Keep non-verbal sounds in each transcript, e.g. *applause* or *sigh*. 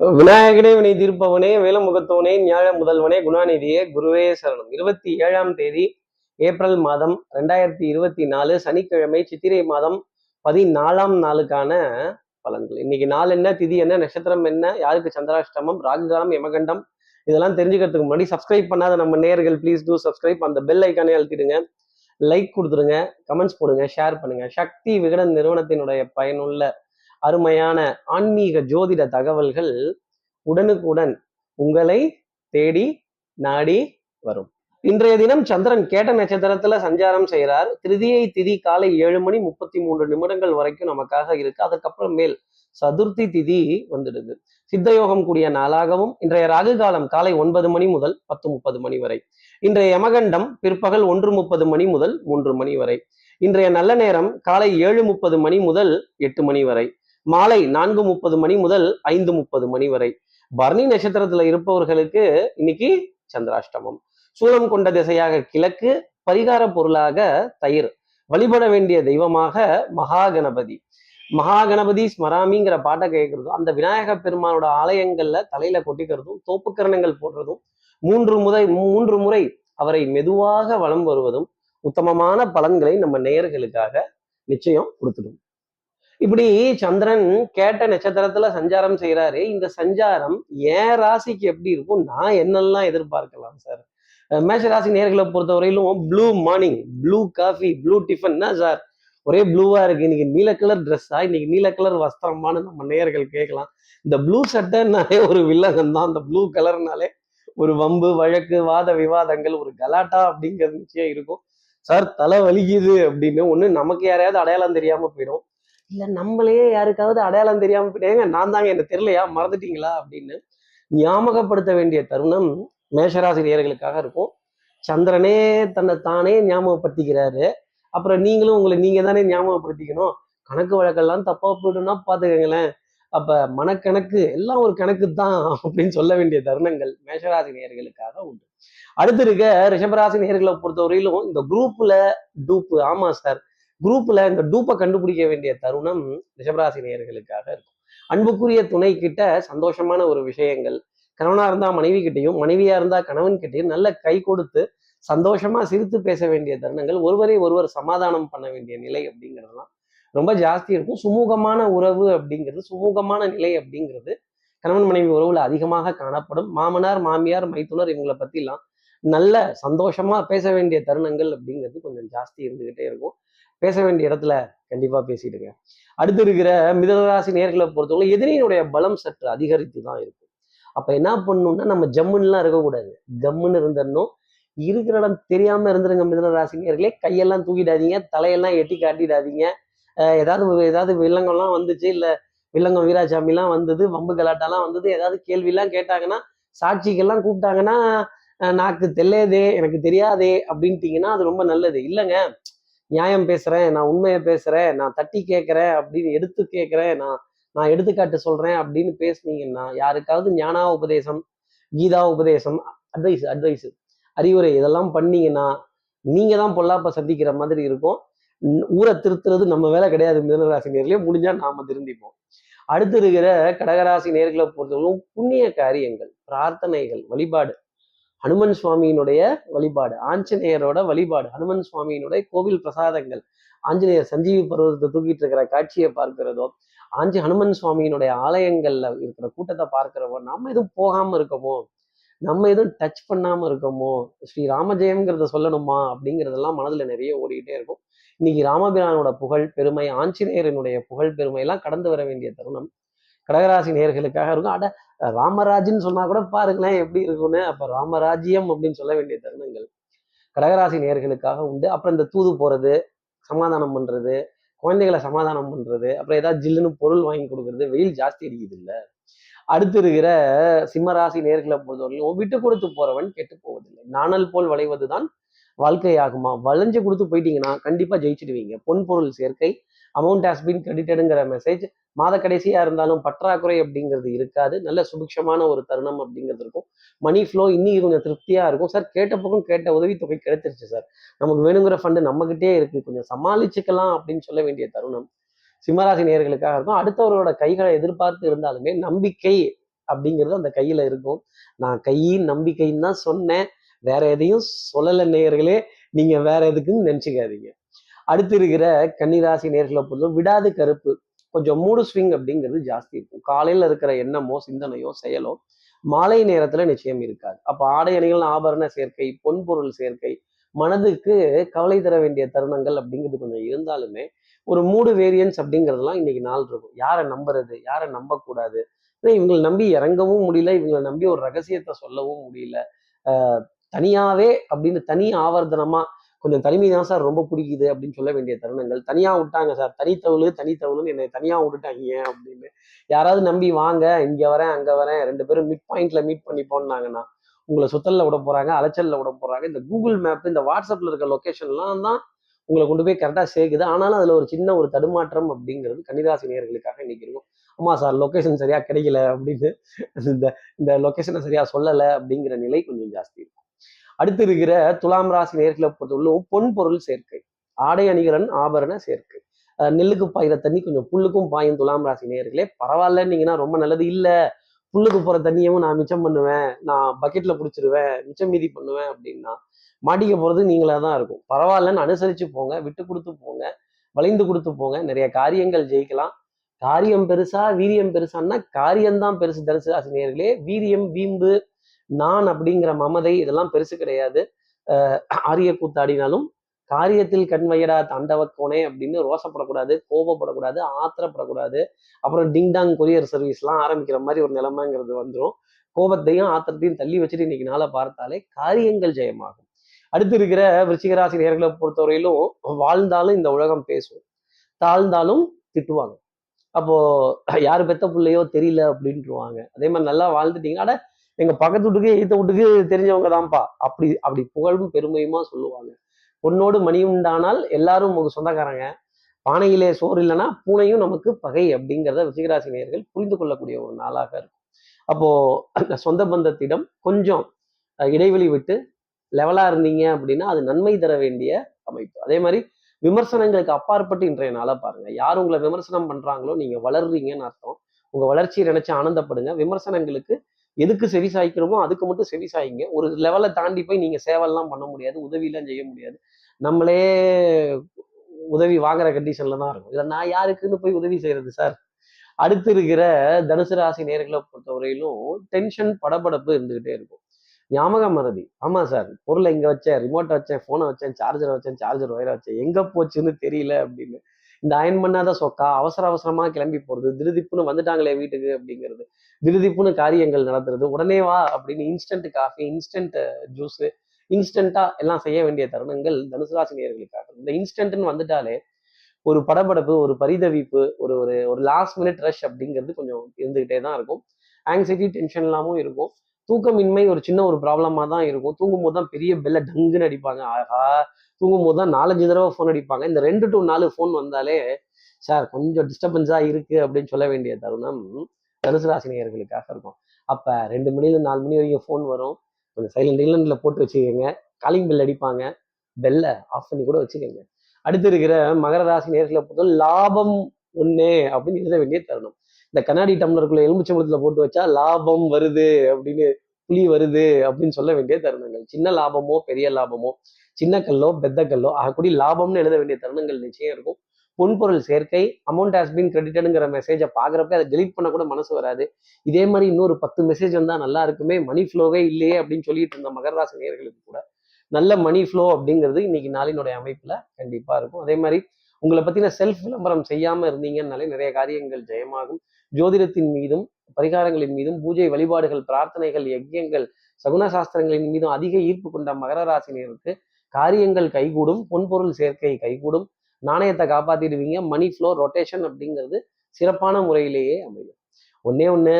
விநாயகனே வினை தீர்ப்பவனே வேலமுகத்தவனே ஞாழ முதல்வனே குணாநிதியே குருவே சரணம். இருபத்தி ஏழாம் தேதி ஏப்ரல் மாதம் ரெண்டாயிரத்தி இருபத்தி நாலு சனிக்கிழமை சித்திரை மாதம் பதினாலாம் நாளுக்கான பலன்கள். இன்னைக்கு நாள் என்ன திதி என்ன நட்சத்திரம் என்ன யாருக்கு சந்திராஷ்டமம் ராகுகாலம் யமகண்டம் இதெல்லாம் தெரிஞ்சுக்கிறதுக்கு முன்னாடி சப்ஸ்கிரைப் பண்ணாத நம்ம நேர்கள் ப்ளீஸ் டூ சப்ஸ்கிரைப் அந்த பெல் ஐக்கானே அழுத்திடுங்க. லைக் கொடுத்துருங்க கமெண்ட்ஸ் போடுங்க ஷேர் பண்ணுங்க. சக்தி விகடன் நிறுவனத்தினுடைய பயனுள்ள அருமையான ஆன்மீக ஜோதிட தகவல்கள் உடனுக்குடன் உங்களை தேடி நாடி வரும். இன்றைய தினம் சந்திரன் கேட்ட நட்சத்திரத்துல சஞ்சாரம் செய்கிறார். திருதியை திதி காலை ஏழு மணி முப்பத்தி மூன்று நிமிடங்கள் வரைக்கும் நமக்காக இருக்கு. அதுக்கப்புறம் மேல் சதுர்த்தி திதி வந்துடுது. சித்தயோகம் கூடிய நாளாகவும் இன்றைய ராகு காலம் காலை ஒன்பது மணி முதல் பத்து முப்பது மணி வரை. இன்றைய யமகண்டம் பிற்பகல் ஒன்று முப்பது மணி முதல் மூன்று மணி வரை. இன்றைய நல்ல நேரம் காலை ஏழு முப்பது மணி முதல் எட்டு மணி வரை. மாலை நான்கு முப்பது மணி முதல் ஐந்து முப்பது மணி வரை. பரணி நட்சத்திரத்துல இருப்பவர்களுக்கு இன்னைக்கு சந்திராஷ்டமம். சூலம் கொண்ட திசையாக கிழக்கு பரிகார பொருளாக தயிர். வழிபட வேண்டிய தெய்வமாக மகாகணபதி. மகாகணபதி ஸ்மராமிங்கிற பாட்டை கேட்கறதும் அந்த விநாயக பெருமானோட ஆலயங்கள்ல தலையில கொட்டிக்கிறதும் தோப்புக்கரணங்கள் போடுறதும் மூன்று முறை மூன்று முறை அவரை மெதுவாக வலம் வருவதும் உத்தமமான பலன்களை நம்ம நேயர்களுக்காக நிச்சயம் கொடுத்துடும். இப்படி சந்திரன் கேட்ட நட்சத்திரத்துல சஞ்சாரம் செய்கிறாரு இந்த சஞ்சாரம் ஏன் ராசிக்கு எப்படி இருக்கும்? நான் என்னெல்லாம் எதிர்பார்க்கலாம் சார் மேஷ ராசி நேர்களை பொறுத்தவரையிலும் blue morning blue coffee blue டிஃபன்னா sir ஒரே ப்ளூவா இருக்கு. இன்னைக்கு நீல கலர் ட்ரெஸ்ஸா இன்னைக்கு நீல கலர் வஸ்திரமானு நம்ம நேயர்கள் கேட்கலாம். இந்த ப்ளூ சட்டைனாலே ஒரு வில்லகம் தான். அந்த ப்ளூ கலர்னாலே ஒரு வம்பு வழக்கு வாத விவாதங்கள் ஒரு கலாட்டா அப்படிங்கிறது நிச்சயம் இருக்கும். சார் தலை வலிக்குது அப்படின்னு ஒன்று நமக்கு யாரையாவது அடையாளம் தெரியாம போயிடும் இல்ல நம்மளே யாருக்காவது அடையாளம் தெரியாமல் போயிட்டேங்க நான் தாங்க என்ன தெரியலையா? மறந்துட்டீங்களா? அப்படின்னு ஞாபகப்படுத்த வேண்டிய தருணம் மேஷராசிரியர்களுக்காக இருக்கும். சந்திரனே தன்னை தானே ஞாபகப்படுத்திக்கிறாரு. அப்புறம் நீங்களும் உங்களை நீங்க தானே ஞாபகப்படுத்திக்கணும். கணக்கு வழக்கெல்லாம் தப்பா போயிடும்னா பாத்துக்கங்களேன். அப்ப மனக்கணக்கு எல்லாம் ஒரு கணக்கு தான் அப்படின்னு சொல்ல வேண்டிய தருணங்கள் மேஷராசி நேர்களுக்காக உண்டு. அடுத்து இருக்க ரிஷபராசி நேர்களை பொறுத்தவரையிலும் இந்த குரூப்ல டூப்பு ஆமா சார் குரூப்ல இந்த டூப்பை கண்டுபிடிக்க வேண்டிய தருணம் ரிஷபராசி நேயர்களுக்காக இருக்கும். அன்புக்குரிய துணை கிட்ட சந்தோஷமான ஒரு விஷயங்கள். கணவனா இருந்தா மனைவி கிட்டையும் மனைவியா இருந்தா கணவன் கிட்டையும் நல்ல கை கொடுத்து சந்தோஷமா சிரித்து பேச வேண்டிய தருணங்கள் ஒருவரை ஒருவர் சமாதானம் பண்ண வேண்டிய நிலை அப்படிங்கிறதுலாம் ரொம்ப ஜாஸ்தி இருக்கும். சுமூகமான உறவு அப்படிங்கிறது சுமூகமான நிலை அப்படிங்கிறது கணவன் மனைவி உறவுல அதிகமாக காணப்படும். மாமனார் மாமியார் மைத்துனர் இவங்களை பத்திலாம் நல்ல சந்தோஷமா பேச வேண்டிய தருணங்கள் அப்படிங்கிறது கொஞ்சம் ஜாஸ்தி இருந்துகிட்டே இருக்கும். பேச வேண்டிய இடத்துல கண்டிப்பா பேசிடுங்க அடுத்து இருக்கிற மிதனராசி நேர்களை பொறுத்தவரை எதிரியினுடைய பலம் சற்று அதிகரித்து தான் இருக்கும். அப்ப என்ன பண்ணணும்னா நம்ம ஜம்முன்னுலாம் இருக்கக்கூடாது. கம்முன்னு இருந்துடணும். இருக்கிற இடம் தெரியாம இருந்துருங்க மிதனராசி நேர்களே. கையெல்லாம் தூக்கிடாதீங்க தலையெல்லாம் எட்டி காட்டிடாதீங்க. ஏதாவது ஏதாவது வில்லங்கம்லாம் வந்துச்சு இல்ல வில்லங்கம் வீராசாமிலாம் வந்தது வம்பு கலாட்டாலாம் வந்தது ஏதாவது கேள்விலாம் கேட்டாங்கன்னா சாட்சிக்கெல்லாம் கூப்பிட்டாங்கன்னா நாக்கு தெல்லையதே எனக்கு தெரியாதே அப்படின்ட்டீங்கன்னா அது ரொம்ப நல்லது. இல்லைங்க நியாயம் பேசுகிறேன் நான் உண்மையை பேசுகிறேன் நான் தட்டி கேட்குறேன் அப்படின்னு எடுத்து கேட்குறேன் நான் நான் எடுத்துக்காட்டு சொல்கிறேன் அப்படின்னு பேசுனீங்கன்னா யாருக்காவது ஞானா உபதேசம் கீதா உபதேசம் அட்வைஸ் அட்வைஸ் அறிவுரை இதெல்லாம் பண்ணீங்கன்னா நீங்கள் தான் பொல்லாப்ப சந்திக்கிற மாதிரி இருக்கும். ஊரை திருத்துறது நம்ம வேலை கிடையாது மிதனராசி நேர்களே முடிஞ்சால் நாம் திருந்திப்போம். அடுத்து இருக்கிற கடகராசி நேர்களை பொறுத்தவரைக்கும் புண்ணிய காரியங்கள் பிரார்த்தனைகள் வழிபாடு ஹனுமன் சுவாமியினுடைய வழிபாடு ஆஞ்சநேயரோட வழிபாடு ஹனுமன் சுவாமியினுடைய கோவில் பிரசாதங்கள் ஆஞ்சநேயர் சஞ்சீவி பருவத்தை தூக்கிட்டு இருக்கிற காட்சியை பார்க்கிறதோ ஆஞ்சி ஹனுமன் சுவாமியினுடைய ஆலயங்கள்ல இருக்கிற கூட்டத்தை பார்க்கிறவோ நம்ம எதுவும் போகாம இருக்கோமோ நம்ம எதுவும் டச் பண்ணாம இருக்கோமோ ஸ்ரீ ராமஜெயம்ங்கிறத சொல்லணுமா அப்படிங்கிறதெல்லாம் மனதுல நிறைய ஓடிக்கிட்டே இருக்கும். இன்னைக்கு ராமபிரானோட புகழ் பெருமை ஆஞ்சநேயரனுடைய புகழ் பெருமை எல்லாம் கடந்து வர வேண்டிய தருணம். கடகராசி நேர்களுக்காக இருக்கும். அட ராமராஜ்னு சொன்னா கூட பாருங்களேன் எப்படி இருக்கும்னு. அப்ப ராமராஜ்யம் அப்படின்னு சொல்ல வேண்டிய தருணங்கள். கடகராசி நேர்களுக்காக உண்டு. அப்புறம் இந்த தூது போறது சமாதானம் பண்றது குழந்தைகளை சமாதானம் பண்றது அப்புறம் ஏதாவது ஜில்லுன்னு பொருள் வாங்கி கொடுக்கறது வெயில் ஜாஸ்தி அடிக்குது இல்ல அடுத்து இருக்கிற சிம்மராசி நேர்களை பொறுத்தவரையிலும் விட்டு கொடுத்து போறவன் கெட்டு போவதில்லை. நாணல் போல் வளைவதுதான் வாழ்க்கையாகுமா? வளைஞ்சு கொடுத்து போயிட்டீங்கன்னா கண்டிப்பா ஜெயிச்சிடுவீங்க. பொன் பொருள் சேர்க்கை அமௌண்ட் ஹாஸ் பீன் கிரெடிட்டடுங்கிற மெசேஜ் மாத கடைசியாக இருந்தாலும் பற்றாக்குறை அப்படிங்கிறது இருக்காது. நல்ல சுபிக்ஷமான ஒரு தருணம் அப்படிங்கிறது இருக்கும். மணி ஃப்ளோ இன்னும் கொஞ்சம் திருப்தியாக இருக்கும். சார் கேட்ட பக்கம் கேட்ட உதவித்தொகை கிடைச்சிருச்சு சார் நமக்கு வேணுங்கிற ஃபண்டு நம்மகிட்டே இருக்குது கொஞ்சம் சமாளிச்சுக்கலாம் அப்படின்னு சொல்ல வேண்டிய தருணம் சிம்மராசி நேயர்களுக்காக இருக்கும். அடுத்தவரோட கைகளை எதிர்பார்த்து இருந்தாலுமே நம்பிக்கை அப்படிங்கிறது அந்த கையில் இருக்கும். நான் கையின் நம்பிக்கைன்னு தான் சொன்னேன். வேற எதையும் சொல்லலை நேயர்களே. நீங்கள் வேற எதுக்குன்னு நினச்சிக்காதீங்க. அடுத்து இருக்கிற கன்னிராசி நேர்களை பொறுத்தவரை விடாது கருப்பு. கொஞ்சம் மூடு ஸ்விங் அப்படிங்கிறது ஜாஸ்தி இருக்கும். காலையில் இருக்கிற எண்ணமோ சிந்தனையோ செயலோ மாலை நேரத்தில் நிச்சயம் இருக்காது. அப்போ ஆடை அணிகள் ஆபரண சேர்க்கை பொன்பொருள் சேர்க்கை மனதுக்கு கவலை தர வேண்டிய தருணங்கள் அப்படிங்கிறது கொஞ்சம் இருந்தாலுமே ஒரு மூடு வேரியன்ஸ் அப்படிங்கிறதுலாம் இன்னைக்கு நாள் இருக்கும். யாரை நம்புறது யாரை நம்பக்கூடாது. ஏன்னா இவங்களை நம்பி இறங்கவும் முடியல இவங்களை நம்பி ஒரு ரகசியத்தை சொல்லவும் முடியல. தனியாவே அப்படின்னு தனி ஆவர்த்தனமா கொஞ்சம் தனிமை தான் சார் ரொம்ப பிடிக்குது அப்படின்னு சொல்ல வேண்டிய தருணங்கள். தனியாக விட்டாங்க சார். தனித்தவளு தனித்தவளுன்னு என்னை தனியாக விட்டுட்டாங்க அப்படின்னு. யாராவது நம்பி வாங்க இங்கே வரேன் அங்கே வரேன் ரெண்டு பேரும் மிட் பாயிண்ட்ல மீட் பண்ணி போனாங்கன்னா உங்களை சுத்தல்ல விட போறாங்க அலைச்சல்ல விட போறாங்க. இந்த கூகுள் மேப் இந்த வாட்ஸ்அப்ல இருக்க லொக்கேஷன்லாம் தான் உங்களை கொண்டு போய் கரெக்டாக சேர்க்குது ஆனாலும் அதில் ஒரு சின்ன ஒரு தடுமாற்றம் அப்படிங்கிறது கன்னிராசி நேர்களுக்காக இன்னைக்கு இருக்கும். ஆமா சார் லொக்கேஷன் சரியா கிடைக்கல அப்படின்னு இந்த இந்த லொக்கேஷனை சரியா சொல்லலை அப்படிங்கிற நிலை கொஞ்சம் ஜாஸ்தி இருக்கும். அடுத்து இருக்கிற துலாம் ராசி நேர்களை பொறுத்தவரையிலும் பொன் பொருள் சேர்க்கை ஆடை அணிகலன் ஆபரண சேர்க்கை. நெல்லுக்கு பாயிற தண்ணி கொஞ்சம் புல்லுக்கும் பாயும் துலாம் ராசி நேர்களே பரவாயில்லன்னீங்கன்னா ரொம்ப நல்லது. இல்லை புல்லுக்கு போகிற தண்ணியவும் நான் மிச்சம் பண்ணுவேன் நான் பக்கெட்ல பிடிச்சிருவேன் மிச்சம் மீதி பண்ணுவேன் அப்படின்னா மாட்டிக்க போகிறது நீங்களா தான் இருக்கும். பரவாயில்லன்னு அனுசரிச்சு போங்க விட்டு கொடுத்து போங்க வளைந்து கொடுத்து போங்க நிறைய காரியங்கள் ஜெயிக்கலாம். காரியம் பெருசா வீரியம் பெருசான்னா காரியம்தான் பெருசு தரிசு ஆசிரியர்களே வீரியம் வீம்பு நான் அப்படிங்கிற மமதை இதெல்லாம் பெருசு கிடையாது. ஆரிய கூத்தாடினாலும் காரியத்தில் கண்வையடா தாண்டவ கோனே அப்படின்னு ரோசப்படக்கூடாது கோபப்படக்கூடாது ஆத்திரப்படக்கூடாது. அப்புறம் டிங்டாங் கொரியர் சர்வீஸ்லாம் ஆரம்பிக்கிற மாதிரி ஒரு நிலைமைங்கிறது வந்துடும் கோபத்தையும் ஆத்திரத்தையும் தள்ளி வச்சுட்டு இன்னைக்கு நாளை பார்த்தாலே காரியங்கள் ஜெயமாகும். அடுத்து இருக்கிற விருச்சிகராசி நேர்களை பொறுத்தவரையிலும் வாழ்ந்தாலும் இந்த உலகம் பேசும். தாழ்ந்தாலும் திட்டுவாங்க. அப்போ யாரு பெத்த பிள்ளையோ தெரியல அப்படின்ட்டுருவாங்க அதே மாதிரி நல்லா வாழ்ந்துட்டீங்கன்னா எங்க பக்கத்து வீட்டுக்கு ஈத்த வீட்டுக்கு தெரிஞ்சவங்க தான்ப்பா அப்படி அப்படி புகழும் பெருமையுமா சொல்லுவாங்க. பொண்ணோடு மணி உண்டானால் எல்லாரும் உங்களுக்கு சொந்தக்காரங்க. பானையிலே சோறு இல்லைன்னா பூனையும் நமக்கு பகை அப்படிங்கிறத விஜயராசி நேயர்கள் புரிந்து கொள்ளக்கூடிய ஒரு நாளாக இருக்கும். அப்போ அந்த சொந்த பந்தத்திடம் கொஞ்சம் இடைவெளி விட்டு லெவலா இருந்தீங்க அப்படின்னா அது நன்மை தர வேண்டிய அமைப்பு. அதே மாதிரி விமர்சனங்களுக்கு அப்பாற்பட்டு இன்றைய நாளா பாருங்க. யார் உங்களை விமர்சனம் பண்றாங்களோ நீங்க வளர்றீங்கன்னு அர்த்தம். உங்க வளர்ச்சியை நினைச்சு ஆனந்தப்படுங்க. விமர்சனங்களுக்கு எதுக்கு செவி சாய்க்கிறோமோ அதுக்கு மட்டும் செவி சாய்ங்க. ஒரு லெவலை தாண்டி போய் நீங்கள் சேவெல்லாம் பண்ண முடியாது. உதவியெல்லாம் செய்ய முடியாது. நம்மளே உதவி வாங்குற கண்டிஷன்ல தான் இருக்கும். இதில் நான் யாருக்குன்னு போய் உதவி செய்யறது சார் அடுத்து இருக்கிற தனுசு ராசி நேர்களை பொறுத்தவரையிலும் டென்ஷன் படபடப்பு இருந்துகிட்டே இருக்கும். ஞாபக மறதி. ஆமா சார் பொருளை இங்க வச்சேன் ரிமோட்டை வச்சேன் போனை வச்சேன் சார்ஜரை வச்சேன் சார்ஜர் ஒயரை வச்சேன். எங்க போச்சுன்னு தெரியல அப்படின்னு. இந்த அயன் பண்ணாத சொக்கா அவசர அவசரமா கிளம்பி போறது திருதிப்புன்னு வந்துட்டாங்களே வீட்டுக்கு அப்படிங்கிறது. திருதிப்புன்னு காரியங்கள் நடத்துறது உடனே வா அப்படின்னு இன்ஸ்டன்ட் காஃபி இன்ஸ்டன்ட் ஜூஸ் இன்ஸ்டண்டா எல்லாம் செய்ய வேண்டிய தருணங்கள் தனுசு ராசி இந்த இன்ஸ்டன்ட்னு வந்துட்டாலே ஒரு படபடப்பு ஒரு பரிதவிப்பு ஒரு ஒரு ஒரு லாஸ்ட் மினிட் ரஷ் அப்படிங்கிறது கொஞ்சம் இருந்துகிட்டே தான் இருக்கும். ஆங்ஸைட்டி டென்ஷன் இல்லாமல் இருக்கும். தூக்கமின்மை ஒரு சின்ன ஒரு ப்ராப்ளமாக தான் இருக்கும். தூங்கும் போது தான் பெரிய பெல்ல டங்குன்னு அடிப்பாங்க. ஆஹா. தூங்கும் போது தான் நாலஞ்சு தடவை ஃபோன் அடிப்பாங்க. இந்த ரெண்டு டு நாலு ஃபோன் வந்தாலே சார் கொஞ்சம் டிஸ்டர்பன்ஸாக இருக்கு அப்படின்னு சொல்ல வேண்டிய தருணம் தனுசு ராசினியர்களுக்காக இருக்கும். அப்போ ரெண்டு மணிலேருந்து நாலு மணி வரைக்கும் ஃபோன் வரும். கொஞ்சம் சைலண்ட் இல்லண்டில் போட்டு வச்சுக்கோங்க. காலிங் பெல் அடிப்பாங்க. பெல்லை ஆஃப் பண்ணி கூட வச்சுக்கோங்க. அடுத்து இருக்கிற மகர ராசி நேர்களை பொறுத்தவரை லாபம் ஒன்று அப்படின்னு எழுத வேண்டிய தருணம். இந்த கண்ணாடி டம்ளருக்குள்ள எலும்புச்சம்பளத்தில் போட்டு வச்சா லாபம் வருது அப்படின்னு புலி வருது அப்படின்னு சொல்ல வேண்டிய தருணங்கள். சின்ன லாபமோ பெரிய லாபமோ சின்ன கல்லோ பெத்த கல்லோ ஆகக்கூடிய லாபம்னு எழுத வேண்டிய தருணங்கள் நிச்சயம் இருக்கும். பொன்பொருள் சேர்க்கை அமௌண்ட் ஹாஸ் பீன் கிரெடிட்டடுங்கிற மெசேஜை பார்க்குறப்ப அதை டெலிட் பண்ண கூட மனசு வராது. இதே மாதிரி இன்னொரு பத்து மெசேஜ் வந்தால் நல்லா இருக்குமே மணி ஃப்ளோவே இல்லையே அப்படின்னு சொல்லிட்டு இருந்த மகர ராசி கூட நல்ல மணி ஃப்ளோ அப்படிங்கிறது இன்னைக்கு நாளினுடைய அமைப்பில் கண்டிப்பாக இருக்கும். அதே மாதிரி உங்களை பற்றின செல்ஃப் விளம்பரம் செய்யாமல் இருந்தீங்கன்னாலே நிறைய காரியங்கள் ஜெயமாகும். ஜோதிடத்தின் மீதும் பரிகாரங்களின் மீதும் பூஜை வழிபாடுகள் பிரார்த்தனைகள் யஜ்யங்கள் சகுன சாஸ்திரங்களின் மீதும் அதிக ஈர்ப்பு கொண்ட மகர ராசினியருக்கு காரியங்கள் கைகூடும் பொன்பொருள் சேர்க்கை கைகூடும் நாணயத்தை காப்பாத்திடுவீங்க மணி ஃப்ளோ ரொட்டேஷன் அப்படிங்கிறது சிறப்பான முறையிலேயே அமையும். ஒன்னே ஒண்ணு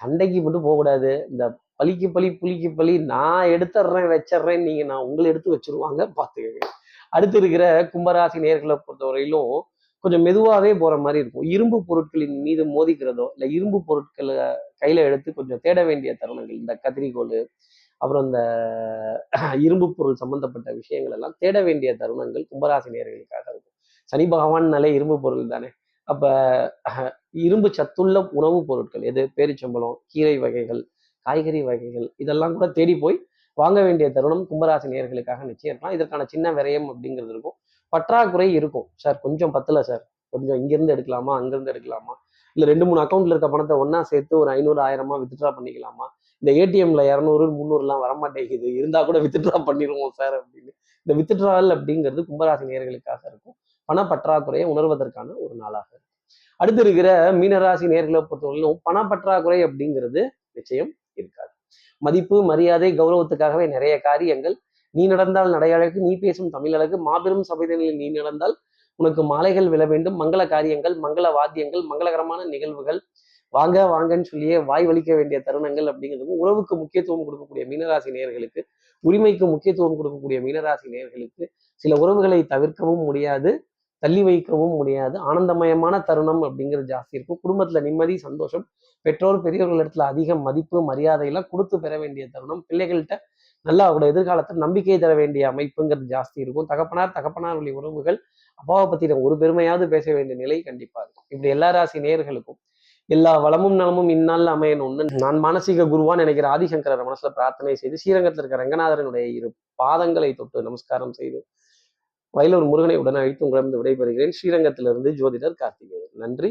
சண்டைக்கு மட்டும் போகக்கூடாது. இந்த பலிக்கு பலி புலிக்கு பலி நான் எடுத்துடுறேன் வச்சிடுறேன் நீங்க நான் உங்களை எடுத்து வச்சிருவாங்க பார்த்துக்கங்க. அடுத்து இருக்கிற கும்பராசி நேர்களை பொறுத்தவரையிலும் கொஞ்சம் மெதுவாகவே போகிற மாதிரி இருக்கும். இரும்பு பொருட்களின் மீது மோதிக்கிறதோ இல்லை இரும்பு பொருட்களை கையில் எடுத்து கொஞ்சம் தேட வேண்டிய தருணங்கள் இந்த கத்திரிக்கோல் அப்புறம் இந்த *clears throat* இரும்பு பொருள் சம்பந்தப்பட்ட விஷயங்கள் எல்லாம் தேட வேண்டிய தருணங்கள் கும்பராசி நேர்களுக்காக இருக்கும். சனி பகவான்னாலே இரும்பு பொருள் தானே. அப்போ *clears throat* இரும்பு சத்துள்ள உணவுப் பொருட்கள் எது? பேரிச்சம்பழம் கீரை வகைகள் காய்கறி வகைகள் இதெல்லாம் கூட தேடி போய் வாங்க வேண்டிய தருணம் கும்பராசி நேயர்களுக்காக நிச்சயம். இருக்கலாம் இதற்கான சின்ன விரயம் அப்படிங்கிறது இருக்கும். பற்றாக்குறை இருக்கும். சார் கொஞ்சம் பத்தல சார் கொஞ்சம் இங்கிருந்து எடுக்கலாமா? அங்கிருந்து எடுக்கலாமா? இல்லை ரெண்டு மூணு அக்கௌண்ட்ல இருக்க பணத்தை ஒன்னா சேர்த்து ஒரு ஐநூறு ஆயிரமா வித்ட்ரா பண்ணிக்கலாமா? இந்த ஏடிஎம்ல இரநூறு முந்நூறுலாம் வரமாட்டேங்குது. இருந்தா கூட வித்ட்ரா பண்ணிடுவோம் சார் அப்படின்னு. இந்த வித்ட்ராவல் அப்படிங்கிறது கும்பராசி நேர்களுக்காக இருக்கும். பண பற்றாக்குறையை உணர்வதற்கான ஒரு நாளாக இருக்கும். அடுத்து இருக்கிற மீனராசி நேர்களை பொறுத்தவரையிலும் பண பற்றாக்குறை அப்படிங்கிறது நிச்சயம் இருக்காது. மதிப்பு மரியாதை கௌரவத்துக்காகவே நிறைய காரியங்கள் நீ நடந்தால் நடையழகு நீ பேசும் தமிழழகு மாபெரும் சபைதனில் நீ நடந்தால் உனக்கு மாலைகள் விழ வேண்டும். மங்கள காரியங்கள் மங்கள வாத்தியங்கள் மங்களகரமான நிகழ்வுகள். வாங்க வாங்கன்னு சொல்லியே வாய் வலிக்க வேண்டிய தருணங்கள் அப்படிங்கிறதுக்கும் உறவுக்கு முக்கியத்துவம் கொடுக்கக்கூடிய மீனராசி நேயர்களுக்கு உரிமைக்கு முக்கியத்துவம் கொடுக்கக்கூடிய மீனராசி நேர்களுக்கு சில உறவுகளை தவிர்க்கவும் முடியாது தள்ளி வைக்கவும் முடியாது. ஆனந்தமயமான தருணம் அப்படிங்கிறது ஜாஸ்தி இருக்கும். குடும்பத்துல நிம்மதி சந்தோஷம் பெற்றோர் பெரியவர்கள் இடத்துல அதிக மதிப்பு மரியாதையெல்லாம் கொடுத்து பெற வேண்டிய தருணம். பிள்ளைகள்கிட்ட நல்லா அவரோட எதிர்காலத்தில் நம்பிக்கை தர வேண்டிய அமைப்புங்கிறது ஜாஸ்தி இருக்கும். தகப்பனார் தகப்பனார் வழி உறவுகள் அப்பாவை பத்தி நம்ம ஒரு பெருமையாவது பேச வேண்டிய நிலை கண்டிப்பா இருக்கும். இப்படி எல்லா ராசி நேயர்களுக்கும் எல்லா வளமும் நலமும் இந்நாளில் அமையணும்னு நான் மானசீக குருவான் நினைக்கிற ஆதிசங்கரர் மனசுல பிரார்த்தனை செய்து ஸ்ரீரங்கத்தில் இருக்க ரங்கநாதரனுடைய இரு பாதங்களை தொட்டு நமஸ்காரம் செய்து வயலூர் முருகனை உடன் அழைத்து உங்களிடம் விடைபெறுகிறேன். ஸ்ரீரங்கத்திலிருந்து ஜோதிடர் கார்த்திகேயன். நன்றி.